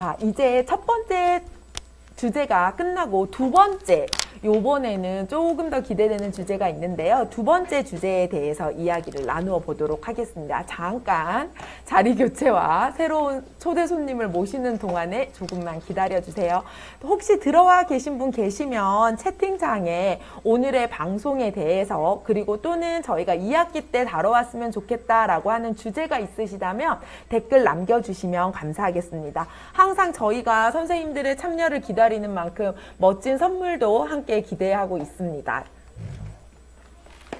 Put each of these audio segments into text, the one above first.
자, 이제 첫 번째 주제가 끝나고 두 번째, 요번에는 조금 더 기대되는 주제가 있는데요. 두 번째 주제에 대해서 이야기를 나누어 보도록 하겠습니다. 잠깐 자리 교체와 새로운 초대 손님을 모시는 동안에 조금만 기다려 주세요. 혹시 들어와 계신 분 계시면 채팅창에 오늘의 방송에 대해서 그리고 또는 저희가 2학기 때 다뤄왔으면 좋겠다라고 하는 주제가 있으시다면 댓글 남겨주시면 감사하겠습니다. 항상 저희가 선생님들의 참여를 기다리는 만큼 멋진 선물도 함께 기대하고 있습니다.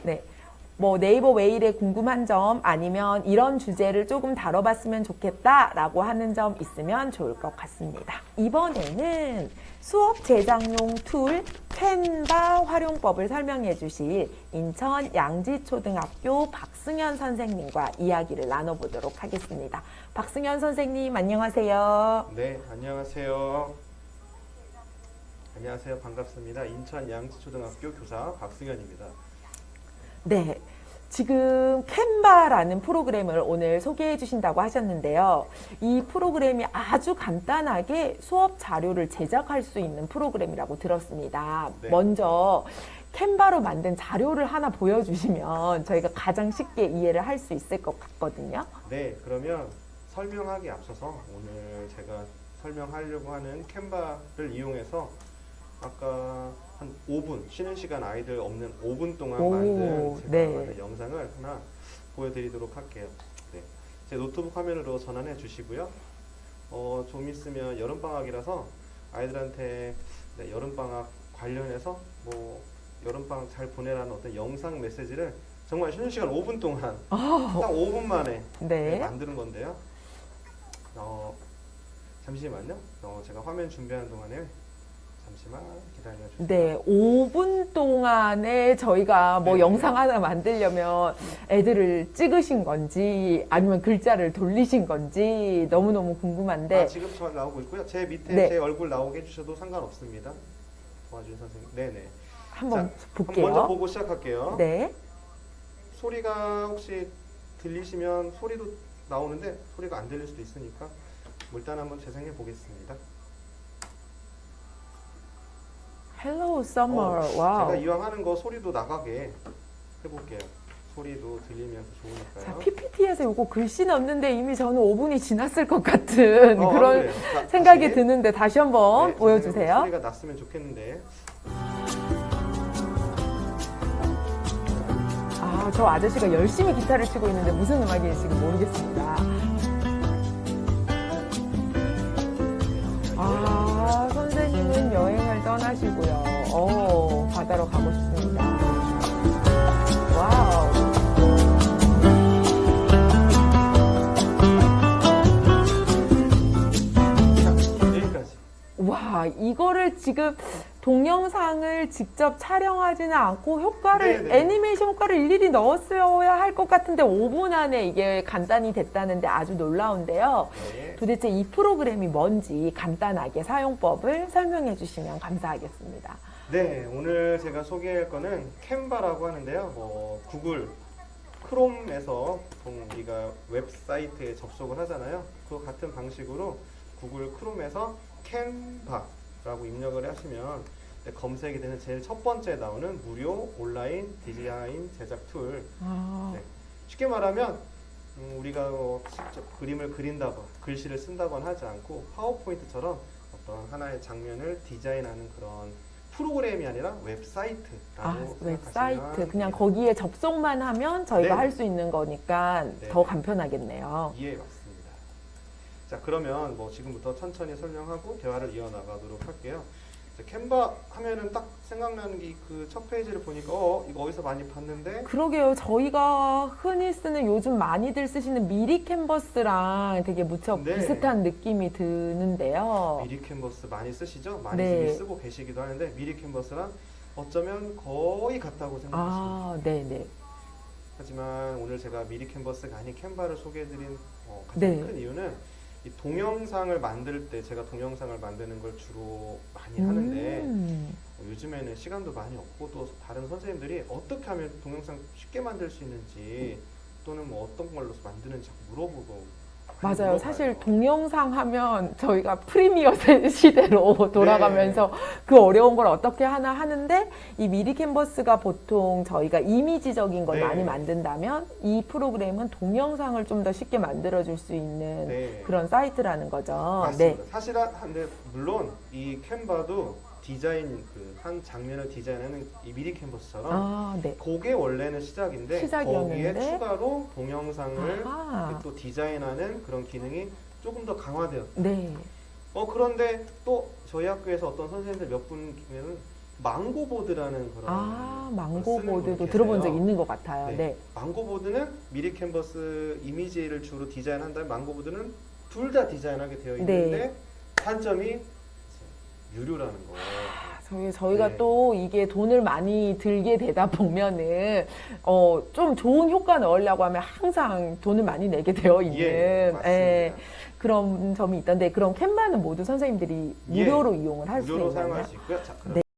네. 뭐 네이버 웨일에 궁금한 점 아니면 이런 주제를 조금 다뤄봤으면 좋겠다라고 하는 점 있으면 좋을 것 같습니다. 이번에는 수업 제작용 툴 캔바 활용법을 설명해 주실 인천 양지초등학교 박승현 선생님과 이야기를 나눠보도록 하겠습니다. 박승현 선생님 안녕하세요. 네, 안녕하세요. 안녕하세요. 반갑습니다. 인천 양지초등학교 교사 박승현입니다. 네. 지금 캔바라는 프로그램을 오늘 소개해 주신다고 하셨는데요. 이 프로그램이 아주 간단하게 수업 자료를 제작할 수 있는 프로그램이라고 들었습니다. 네. 먼저 캔바로 만든 자료를 하나 보여주시면 저희가 가장 쉽게 이해를 할 수 있을 것 같거든요. 네, 그러면 설명하기 앞서서 오늘 제가 설명하려고 하는 캔바를 이용해서 아까 한 5분 쉬는 시간 아이들 없는 5분 동안 오, 만든 제가 네. 만든 영상을 하나 보여드리도록 할게요. 네, 제 노트북 화면으로 전환해 주시고요. 어, 좀 있으면 여름 방학이라서 아이들한테 네, 여름 방학 관련해서 뭐 여름 방학 잘 보내라는 어떤 영상 메시지를 정말 쉬는 시간 5분 동안 딱 5분 만에 네, 네. 만드는 건데요. 어, 잠시만요. 어, 제가 화면 준비하는 동안에 잠시만 기다려 주세요. 네, 5분 동안에 저희가 뭐 네. 영상 하나 만들려면 애들을 찍으신 건지 아니면 글자를 돌리신 건지 너무너무 궁금한데 아, 지금 저 나오고 있고요. 제 밑에 네. 제 얼굴 나오게 해주셔도 상관없습니다. 도와주신 선생님. 네네. 한번 자, 볼게요. 먼저 보고 시작할게요. 네. 소리가 혹시 들리시면 소리도 나오는데 소리가 안 들릴 수도 있으니까 뭐 일단 한번 재생해 보겠습니다. Hello Summer. 어, 와우. 제가 이왕 하는 거 소리도 나가게 해볼게요. 소리도 들리면서 자, 좋으니까요. PPT에서 요거 글씨 넣는데 이미 저는 5분이 지났을 것 같은 어, 그런 그래요. 자, 생각이 다시. 드는데 다시 한번 네, 보여주세요. 소리가 났으면 좋겠는데. 아, 저 아저씨가 열심히 기타를 치고 있는데 무슨 음악인지 지금 모르겠습니다. 떠나시고요. 어, 바다로 가고 싶습니다. 와우. 와, 이거를 지금 동영상을 직접 촬영하지는 않고 효과를, 네네. 애니메이션 효과를 일일이 넣었어야 할 것 같은데 5분 안에 이게 간단히 됐다는데 아주 놀라운데요. 네. 도대체 이 프로그램이 뭔지 간단하게 사용법을 설명해 주시면 감사하겠습니다. 네, 오늘 제가 소개할 거는 캔바라고 하는데요. 뭐 구글 크롬에서 보통 우리가 웹사이트에 접속을 하잖아요. 그 같은 방식으로 구글 크롬에서 캔바 라고 입력을 하시면 네, 검색이 되는 제일 첫 번째 나오는 무료 온라인 디자인 제작 툴. 아, 네. 쉽게 말하면 음, 우리가 뭐 직접 그림을 그린다거나 글씨를 쓴다거나 하지 않고 파워포인트처럼 어떤 하나의 장면을 디자인하는 그런 프로그램이 아니라 웹사이트라고 아, 웹사이트. 그냥 거기에 접속만 하면 저희가 네. 할수 있는 거니까 네. 더 간편하겠네요. 이해 맞습니다. 자 그러면 뭐 지금부터 천천히 설명하고 대화를 이어나가도록 할게요. 자, 캔바 하면은 딱 생각나는 게 그 첫 페이지를 보니까 어 이거 어디서 많이 봤는데 그러게요. 저희가 흔히 쓰는 요즘 많이들 쓰시는 미리 캔버스랑 되게 무척 네. 비슷한 느낌이 드는데요. 미리 캔버스 많이 쓰시죠? 많이 네. 쓰고 계시기도 하는데 미리 캔버스랑 어쩌면 거의 같다고 돼요. 아, 네네. 하지만 오늘 제가 미리 캔버스가 아닌 캔바를 소개해드린 어, 가장 네. 큰 이유는 이 동영상을 만들 때 제가 동영상을 만드는 걸 주로 많이 하는데 음, 어, 요즘에는 시간도 많이 없고 또 다른 선생님들이 어떻게 하면 동영상 쉽게 만들 수 있는지 또는 뭐 어떤 걸로 만드는지 물어보고 맞아요. 사실 동영상 하면 저희가 프리미어 시대로 돌아가면서 그 어려운 걸 어떻게 하나 하는데 이 미리 캔버스가 보통 저희가 이미지적인 걸 네. 많이 만든다면 이 프로그램은 동영상을 좀 더 쉽게 만들어줄 수 있는 네. 그런 사이트라는 거죠. 맞습니다. 사실 한데 물론 이 캔바도 디자인 그 한 장면을 디자인하는 이 미리 캔버스처럼 아, 네. 그게 원래는 시작인데 시작이었는데. 거기에 추가로 동영상을 아하. 또 디자인하는 그런 기능이 조금 더 강화되었. 네. 어 그런데 또 저희 학교에서 어떤 선생님들 몇 분은 망고보드라는 그런 아, 망고보드도 들어본 적. 있는 것 같아요. 네. 네. 망고보드는 미리 캔버스 이미지를 주로 디자인한다면 망고보드는 둘 다 디자인하게 되어 있는데 네. 단점이 유료라는 거. 저희, 저희가 네. 또 이게 돈을 많이 들게 되다 보면은, 어, 좀 좋은 효과 넣으려고 하면 항상 돈을 많이 내게 되어 있는, 예, 맞습니다. 예, 그런 점이 있던데, 그럼 캔바는 모두 선생님들이 예, 무료로 이용을 할수 무료로 있나요? 사용할 수 있고요. 자, 그럼 네.